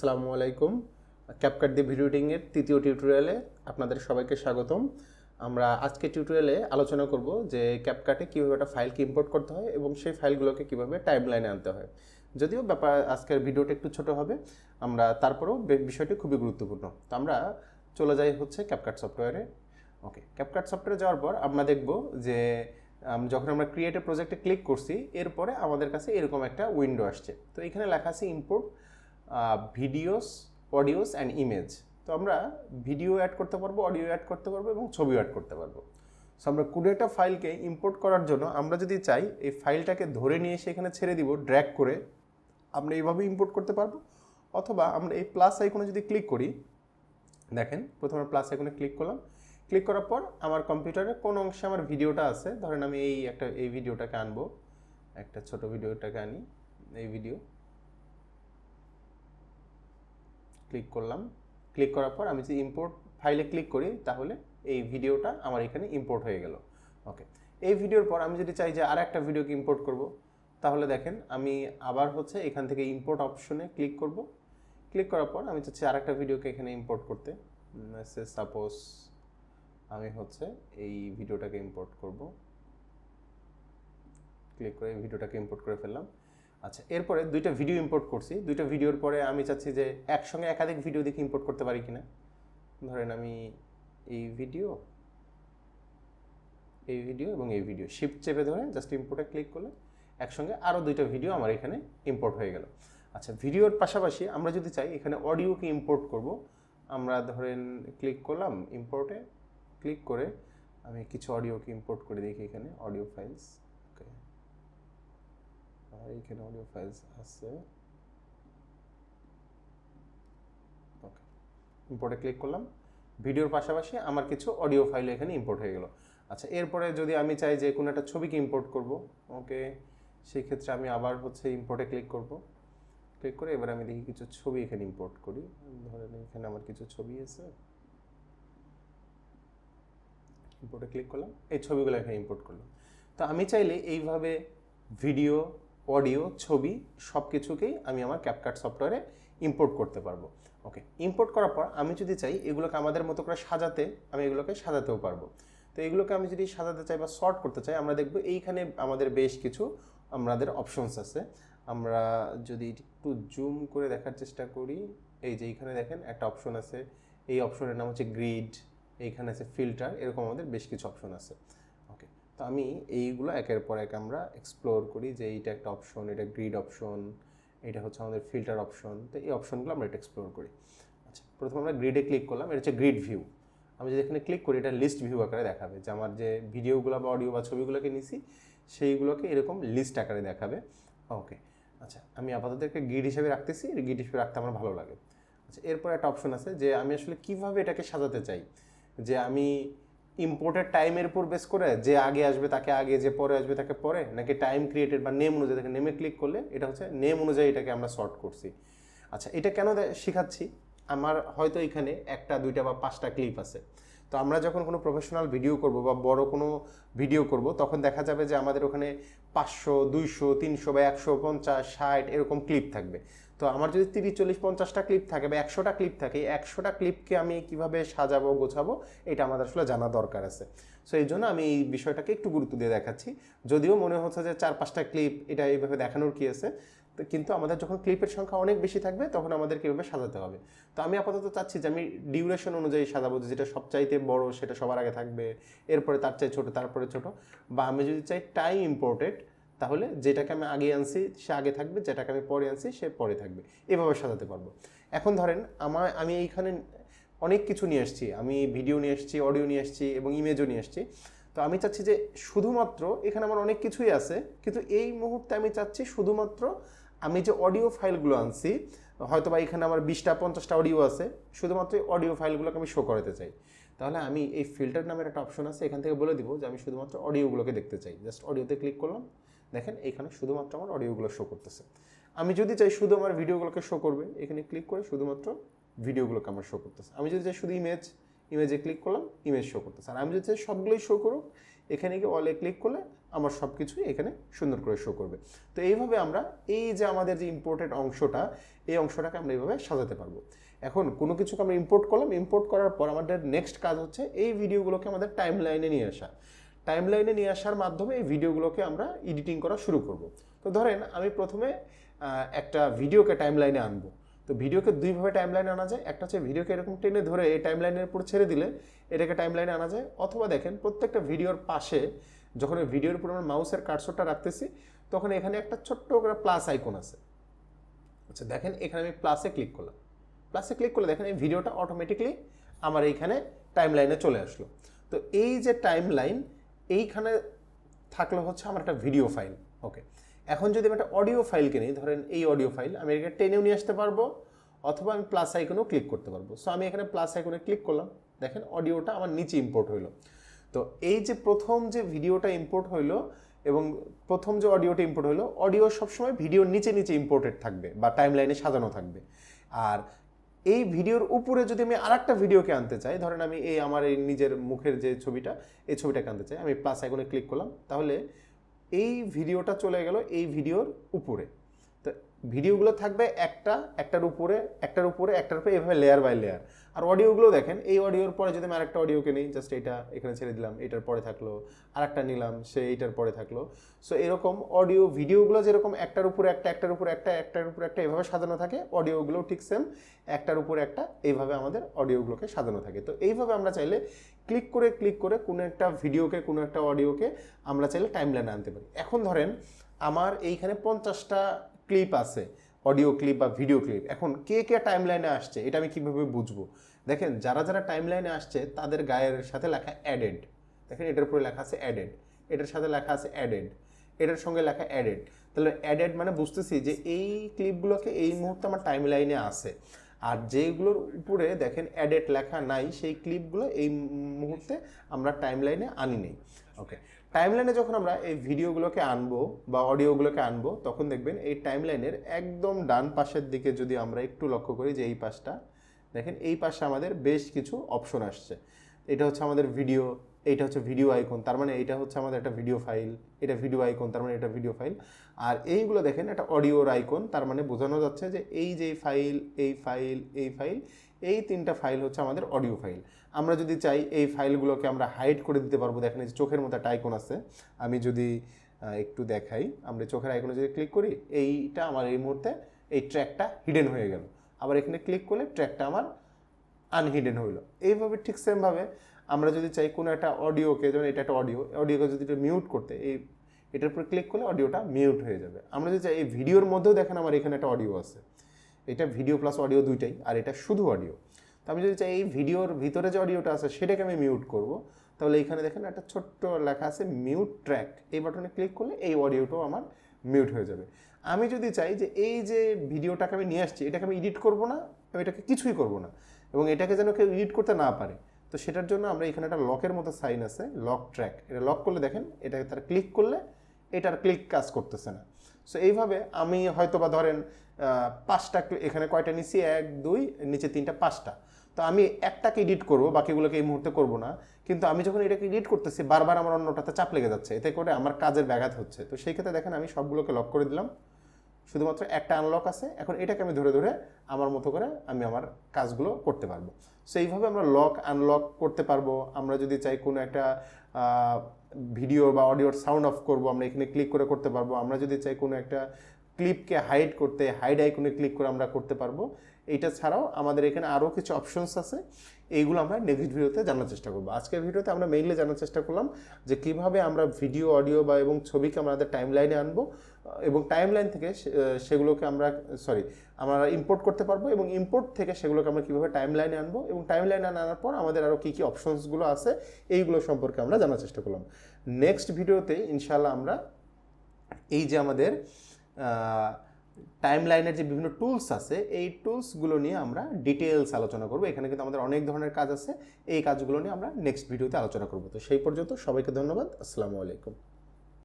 আসসালামু আলাইকুম। CapCut the video তৃতীয় টিউটোরিয়ালে আপনাদের সবাইকে স্বাগতম। আমরা আজকে টিউটোরিয়ালে আলোচনা করব যে ক্যাপকাটে কীভাবে একটা ফাইলকে ইম্পোর্ট করতে হয় এবং সেই ফাইলগুলোকে কীভাবে টাইম লাইনে আনতে হয়। যদিও ব্যাপার আজকের ভিডিওটা একটু ছোট হবে, আমরা তারপরেও বিষয়টি খুবই গুরুত্বপূর্ণ। তো আমরা চলে যাই হচ্ছে ক্যাপকাট সফটওয়্যারে ওকে ক্যাপকাট সফটওয়্যারে যাওয়ার পর আমরা দেখব যে যখন আমরা ক্রিয়েটিভ প্রজেক্টে ক্লিক করছি, এরপরে আমাদের কাছে এরকম একটা উইন্ডো আসছে। তো এখানে লেখা আছে import videos, audios and image তো আমরা ভিডিও অ্যাড করতে পারব অডিও অ্যাড করতে পারব এবং ছবিও অ্যাড করতে পারব। সো আমরা কোনো একটা ফাইলকে ইম্পোর্ট করার জন্য আমরা যদি চাই, এই ফাইলটাকে ধরে নিয়ে এসে এখানে ছেড়ে দিব ড্র্যাগ করে, আমরা এইভাবে ইম্পোর্ট করতে পারব। অথবা আমরা এই প্লাস আইকনে যদি ক্লিক করি, দেখেন, প্রথমে প্লাস আইকনে ক্লিক করলাম। ক্লিক করার পর আমার কম্পিউটারে কোন অংশে আমার ভিডিওটা আছে, ধরেন আমি এই একটা, এই ভিডিওটাকে আনব। একটা ছোট ভিডিওটাকে আনি, এই ভিডিও ক্লিক করলাম। ক্লিক করার পর আমি যদি ইম্পোর্ট ফাইলে ক্লিক করি, তাহলে এই ভিডিওটা আমার এখানে ইম্পোর্ট হয়ে গেল। ওকে এই ভিডিওর পর আমি যদি চাই যে আর একটা ভিডিওকে ইম্পোর্ট করব, তাহলে দেখেন আমি আবার হচ্ছে এখান থেকে ইম্পোর্ট অপশনে ক্লিক করব। ক্লিক করার পর আমি চাচ্ছি আর একটা ভিডিওকে এখানে ইম্পোর্ট করতে। সাপোজ আমি হচ্ছে এই ভিডিওটাকে ইম্পোর্ট করব। ক্লিক করে এই ভিডিওটাকে ইম্পোর্ট করে ফেললাম। আচ্ছা এরপরে দুইটা ভিডিও ইম্পোর্ট করছি। দুইটা ভিডিওর পরে আমি চাচ্ছি যে একসঙ্গে একাধিক ভিডিও দেখে ইম্পোর্ট করতে পারি কিনা। ধরেন আমি এই ভিডিও এই ভিডিও এবং এই ভিডিও শিফট চেপে ধরে জাস্ট ইম্পোর্টে ক্লিক করলে একসঙ্গে আরও দুইটা ভিডিও আমার এখানে ইম্পোর্ট হয়ে গেল। আচ্ছা ভিডিওর পাশাপাশি আমরা যদি চাই এখানে অডিওকে ইম্পোর্ট করব, আমরা ধরেন ক্লিক করলাম ইম্পোর্টে ক্লিক করে আমি কিছু অডিওকে ইম্পোর্ট করে দেখি এখানে অডিও ফাইলস আর এখানে অডিও ফাইলস আছে। ওকে ইম্পোর্টে ক্লিক করলাম। ভিডিওর পাশাপাশি আমার কিছু অডিও ফাইল এখানে ইম্পোর্ট হয়ে গেল। আচ্ছা এরপরে যদি আমি চাই যে কোনো একটা ছবিকে ইম্পোর্ট করব ওকে সেই ক্ষেত্রে আমি আবার হচ্ছে ইম্পোর্টে ক্লিক করব। ক্লিক করে এবার আমি দেখি কিছু ছবি এখানে ইম্পোর্ট করি। ধরেন এখানে আমার কিছু ছবি আছে। ইম্পোর্টে ক্লিক করলাম। এই ছবিগুলো এখানে ইম্পোর্ট করলাম। তো আমি চাইলে এইভাবে ভিডিও অডিও, ছবি সব কিছুকেই আমি আমার ক্যাপকাট সফটওয়্যারে ইম্পোর্ট করতে পারব। ওকে ইম্পোর্ট করার পর আমি যদি চাই এগুলোকে আমাদের মতো করে সাজাতে, আমি এগুলোকে সাজাতেও পারব। তো এগুলোকে আমি যদি সাজাতে চাই বা শর্ট করতে চাই, আমরা দেখব এইখানে আমাদের বেশ কিছু আমাদের অপশনস আছে। আমরা যদি একটু জুম করে দেখার চেষ্টা করি, এই যে এইখানে দেখেন একটা অপশন আছে, এই অপশনের নাম হচ্ছে গ্রিড এইখানে আছে ফিল্টার এরকম আমাদের বেশ কিছু অপশন আছে। তো আমি এইগুলো একের পর এক আমরা এক্সপ্লোর করি যে এইটা একটা অপশন এটা গ্রিড অপশন এটা হচ্ছে আমাদের ফিল্টার অপশন তো এই অপশনগুলো আমরা এটা এক্সপ্লোর করি। আচ্ছা প্রথমে আমরা গ্রিডে ক্লিক করলাম, এটা হচ্ছে গ্রিড ভিউ আমি যদি এখানে ক্লিক করি, এটা লিস্ট ভিউ আকারে দেখাবে যে আমার যে ভিডিওগুলো বা অডিও বা ছবিগুলোকে নিছি, সেইগুলোকে এরকম লিস্ট আকারে দেখাবে। ওকে আচ্ছা আমি আপাতত একটা গ্রিড হিসেবে রাখতেছি গ্রিড হিসেবে রাখতে আমার ভালো লাগে। আচ্ছা এরপর একটা অপশন আছে যে আমি আসলে কীভাবে এটাকে সাজাতে চাই? যে আমি ইম্পোর্টের টাইমের উপর বেস করে যে আগে আসবে তাকে আগে, যে পরে আসবে তাকে পরে, নাকি টাইম ক্রিয়েটেড বা নেম অনুযায়ী, তাকে নেমে ক্লিক করলে এটা হচ্ছে নেম অনুযায়ী এটাকে আমরা সর্ট করছি। আচ্ছা এটা কেন শেখাচ্ছি? আমার হয়তো এখানে একটা, দুইটা বা পাঁচটা ক্লিপ আছে। তো আমরা যখন কোনো প্রফেশনাল ভিডিও করব বা বড় কোনো ভিডিও করব, তখন দেখা যাবে যে আমাদের ওখানে পাঁচশো, দুইশো, তিনশো বা একশো, পঞ্চাশ, ষাট এরকম ক্লিপ থাকবে। তো আমার যদি তিরিশ, চল্লিশ, পঞ্চাশটা ক্লিপ থাকে বা একশোটা ক্লিপ থাকে একশোটা ক্লিপকে আমি কীভাবে সাজাবো, গোছাবো, এটা আমাদের আসলে জানা দরকার আছে। সো এই জন্য আমি এই বিষয়টাকে একটু গুরুত্ব দিয়ে দেখাচ্ছি। যদিও মনে হচ্ছে যে চার, পাঁচটা ক্লিপ এটা এইভাবে দেখানোর কি আছে কিন্তু আমাদের যখন ক্লিপের সংখ্যা অনেক বেশি থাকবে, তখন আমাদের কীভাবে সাজাতে হবে। তো আমি আপাতত চাচ্ছি যে আমি ডিউরেশন অনুযায়ী সাজাবো যেটা সবচাইতে বড় সেটা সবার আগে থাকবে, এরপরে তার চাই ছোট, তারপরে ছোট, বা আমি যদি চাই টাইম ইম্পোর্টেড তাহলে যেটাকে আমি আগে আনছি, সে আগে থাকবে, যেটাকে আমি পরে আনছি, সে পরে থাকবে। এভাবে সাজাতে পারব। এখন ধরেন, আমার, আমি এইখানে অনেক কিছু নিয়ে এসেছি আমি ভিডিও নিয়ে এসেছি অডিও নিয়ে এসেছি এবং ইমেজও নিয়ে এসেছি তো আমি চাচ্ছি যে শুধুমাত্র, এখানে আমার অনেক কিছুই আছে, কিন্তু এই মুহূর্তে আমি চাচ্ছি শুধুমাত্র আমি যে অডিও ফাইলগুলো আনছি হয়তো বা এখানে আমার বিশটা, পঞ্চাশটা অডিও আছে, শুধুমাত্র এই অডিও ফাইলগুলোকে আমি শো করাতে চাই। তাহলে আমি এই ফিল্টার নামের একটা অপশন আছে, এখান থেকে বলে দিব যে আমি শুধুমাত্র অডিওগুলোকে দেখতে চাই। জাস্ট অডিওতে ক্লিক করলাম দেখেন, এখানে শুধুমাত্র আমার অডিওগুলো শো করতেছে। আমি যদি চাই শুধু আমার ভিডিওগুলোকে শো করবে, এখানে ক্লিক করে শুধুমাত্র ভিডিওগুলোকে আমার শো করতেছে। আমি যদি চাই শুধু ইমেজ ইমেজে ক্লিক করলাম ইমেজ শো করতেছে। আর আমি যদি চাই সবগুলোই শো করুক, এখানে গিয়ে অলে ক্লিক করলে আমার সব কিছুই এখানে সুন্দর করে শো করবে। তো এইভাবে আমরা এই যে আমাদের যে ইম্পোর্টেড অংশটা, এই অংশটাকে আমরা এইভাবে সাজাতে পারব। এখন কোনো কিছুকে আমরা ইম্পোর্ট করলাম ইম্পোর্ট করার পর আমাদের নেক্সট কাজ হচ্ছে এই ভিডিওগুলোকে আমাদের টাইম লাইনে নিয়ে আসা। টাইম লাইনে নিয়ে আসার মাধ্যমে এই ভিডিওগুলোকে আমরা এডিটিং করা শুরু করব। তো ধরেন আমি প্রথমে একটা ভিডিওকে টাইম লাইনে আনব। তো ভিডিওকে দুইভাবে টাইম লাইনে আনা যায়। একটা হচ্ছে ভিডিওকে এরকম টেনে ধরে এই টাইম লাইনের উপর ছেড়ে দিলে এটাকে টাইম লাইনে আনা যায়। অথবা দেখেন, প্রত্যেকটা ভিডিওর পাশে যখন ওই ভিডিওর উপর আমরা মাউসের কার্সরটা রাখতেছি, তখন এখানে একটা ছোট্ট করে প্লাস আইকন আছে। আচ্ছা দেখেন এখানে আমি প্লাসে ক্লিক করলাম। প্লাসে ক্লিক করলে দেখেন এই ভিডিওটা অটোমেটিকলি আমার এইখানে টাইম লাইনে চলে আসলো। তো এই যে টাইম লাইন এইখানে থাকল হচ্ছে আমার একটা ভিডিও ফাইল ওকে এখন যদি আমি একটা অডিও ফাইলকে নিই ধরেন এই অডিও ফাইল আমি এটাকে টেনেও নিয়ে আসতে পারব, অথবা আমি প্লাস আইকনেও ক্লিক করতে পারব। সো আমি এখানে প্লাস আইকনে ক্লিক করলাম, দেখেন অডিওটা আমার নিচে ইম্পোর্ট হইল। তো এই যে প্রথম যে ভিডিওটা ইম্পোর্ট হইল, এবং প্রথম যে অডিওটা ইম্পোর্ট হলো অডিও সবসময় ভিডিওর নিচে নিচে ইম্পোর্টেড থাকবে, বা টাইম লাইনে সাজানো থাকবে। আর এই ভিডিওর উপরে যদি আমি আর একটা ভিডিওকে আনতে চাই, ধরেন আমি এই আমার এই নিজের মুখের যে ছবিটা, এই ছবিটাকে আনতে চাই, আমি প্লাস আইকনে ক্লিক করলাম, তাহলে এই ভিডিওটা চলে গেল এই ভিডিওর উপরে। ভিডিওগুলো থাকবে একটা, একটার উপরে একটার উপরে একটার উপরে, এভাবে লেয়ার বাই লেয়ার আর অডিওগুলো দেখেন, এই অডিওর পরে যদি আমি আরেকটা অডিওকে নিই জাস্ট এটা এখানে ছেড়ে দিলাম, এটার পরে থাকল, আরেকটা নিলাম, সে এইটার পরে থাকল। সো এরকম অডিও ভিডিওগুলো যেরকম একটার উপরে একটা, একটার উপরে একটা, একটার উপরে একটা এভাবে সাজানো থাকে, অডিওগুলো ঠিক সেম একটার উপরে একটা, এইভাবে আমাদের অডিওগুলোকে সাজানো থাকে। তো এইভাবে আমরা চাইলে ক্লিক করে ক্লিক করে কোনো একটা ভিডিওকে, কোনো একটা অডিওকে আমরা চাইলে টাইম লাইনে আনতে পারি। এখন ধরেন, আমার এইখানে পঞ্চাশটা ক্লিপ আছে অডিও ক্লিপ বা ভিডিও ক্লিপ এখন কে কে টাইম লাইনে আসছে, এটা আমি কীভাবে বুঝব? দেখেন, যারা যারা টাইম লাইনে আসছে, তাদের গায়ের সাথে লেখা অ্যাডেড দেখেন, এটার উপরে লেখা আছে অ্যাডেড এটার সাথে লেখা আছে অ্যাডেড এটার সঙ্গে লেখা অ্যাডেড তাহলে অ্যাডেড মানে বুঝতেছি যে এই ক্লিপগুলোকে এই মুহূর্তে আমার টাইম লাইনে আছে। আর যেগুলোর উপরে দেখেন অ্যাডেড লেখা নাই, সেই ক্লিপগুলো এই মুহূর্তে আমরা টাইম লাইনে আনি নেই। ওকে টাইম লাইনে যখন আমরা এই ভিডিওগুলোকে আনব বা অডিওগুলোকে আনব, তখন দেখবেন এই টাইম লাইনের একদম ডান পাশের দিকে যদি আমরা একটু লক্ষ্য করি যে এই পাশটা, দেখেন এই পাশে আমাদের বেশ কিছু অপশন আসছে। এটা হচ্ছে আমাদের ভিডিও এইটা হচ্ছে ভিডিও আইকন তার মানে এটা হচ্ছে আমাদের একটা ভিডিও ফাইল এটা ভিডিও আইকন তার মানে এটা ভিডিও ফাইল আর এইগুলো দেখেন একটা অডিওর আইকন তার মানে বোঝানো যাচ্ছে যে এই যে ফাইল এই ফাইল এই ফাইল এই তিনটা ফাইল হচ্ছে আমাদের অডিও ফাইল আমরা যদি চাই এই ফাইলগুলোকে আমরা হাইড করে দিতে পারব, দেখেন যে চোখের মতো একটা আছে, আমি যদি একটু দেখাই, আমরা চোখের আইকনে যদি ক্লিক করি, এইটা আমার এই মুহূর্তে এই ট্র্যাকটা হিডেন হয়ে গেল। আবার এখানে ক্লিক করলে ট্র্যাকটা আমার আনহিডেন হইল। এইভাবে ঠিক সেমভাবে আমরা যদি চাই কোনো একটা অডিওকে যেমন এটা একটা অডিও অডিওকে যদি এটা মিউট করতে, এই, এটার উপর ক্লিক করলে অডিওটা মিউট হয়ে যাবে। আমরা যদি চাই এই ভিডিওর মধ্যেও দেখেন আমার এখানে একটা অডিও আছে। এটা ভিডিও প্লাস অডিও দুইটাই, আর এটা শুধু অডিও তো আমি যদি চাই এই ভিডিওর ভিতরে যে অডিওটা আছে, সেটাকে আমি মিউট করব। তাহলে এখানে দেখেন একটা ছোট্ট লেখা আছে মিউট ট্র্যাক এই বাটনে ক্লিক করলে এই অডিওটাও আমার মিউট হয়ে যাবে। আমি যদি চাই যে এই যে ভিডিওটাকে আমি নিয়ে আসছি, এটাকে আমি এডিট করব না, আমি এটাকে কিছুই করব না, এবং এটাকে যেন কেউ এডিট করতে না পারে। তো সেটার জন্য আমরা এখানে একটা লকের মতো সাইন আছে লক ট্র্যাক এটা লক করলে দেখেন, এটাকে তারা ক্লিক করলে, এটার ক্লিক কাজ করতেছে না। সো এইভাবে আমি হয়তো বা ধরেন পাঁচটা এখানে কয়টা নিচ্ছি? এক, দুই, নিচে তিনটা, পাঁচটা। তো আমি একটাকে এডিট করব, বাকিগুলোকে এই মুহূর্তে করব না। কিন্তু আমি যখন এটাকে এডিট করতেছি, বারবার আমার অন্যটাতে চাপ লেগে যাচ্ছে। এতে করে আমার কাজের ব্যাঘাত হচ্ছে। তো সেই ক্ষেত্রে দেখেন, আমি সবগুলোকে লক করে দিলাম। শুধুমাত্র একটা আনলক আছে। এখন এটাকে আমি ধরে ধরে আমার মতো করে আমি আমার কাজগুলো করতে পারব। সো এইভাবে আমরা লক আনলক করতে পারব। আমরা যদি চাই কোনো একটা ভিডিও বা অডিওর সাউন্ড অফ করব, আমরা এখানে ক্লিক করে করতে পারব। আমরা যদি চাই কোনো একটা ক্লিপকে হাইড করতে, হাইড আইকনে ক্লিক করে আমরা করতে পারব। এটা ছাড়াও আমাদের এখানে আরও কিছু অপশনস আছে। এইগুলো আমরা নেক্সট ভিডিওতে জানার চেষ্টা করব। আজকের ভিডিওতে আমরা মেইনলি জানার চেষ্টা করলাম যে কীভাবে আমরা ভিডিও, অডিও বা এবং ছবিকে আমাদের টাইম লাইনে আনব। এবং টাইম লাইন থেকে সেগুলোকে আমরা সরি আমরা ইম্পোর্ট করতে পারব এবং ইম্পোর্ট থেকে সেগুলোকে আমরা কীভাবে টাইম লাইনে আনব এবং টাইম লাইনে আনার পর আমাদের আরও কী কী অপশনসগুলো আছে, এইগুলো সম্পর্কে আমরা জানার চেষ্টা করলাম। নেক্সট ভিডিওতে ইনশাল্লাহ আমরা এই যে আমাদের টাইম লাইনের যে বিভিন্ন টুলস আছে, এই টুলসগুলো নিয়ে আমরা ডিটেলস আলোচনা করব। এখানে কিন্তু আমাদের অনেক ধরনের কাজ আছে, এই কাজগুলো নিয়ে আমরা নেক্সট ভিডিওতে আলোচনা করব। তো সেই পর্যন্ত সবাইকে ধন্যবাদ। আসসালামু আলাইকুম।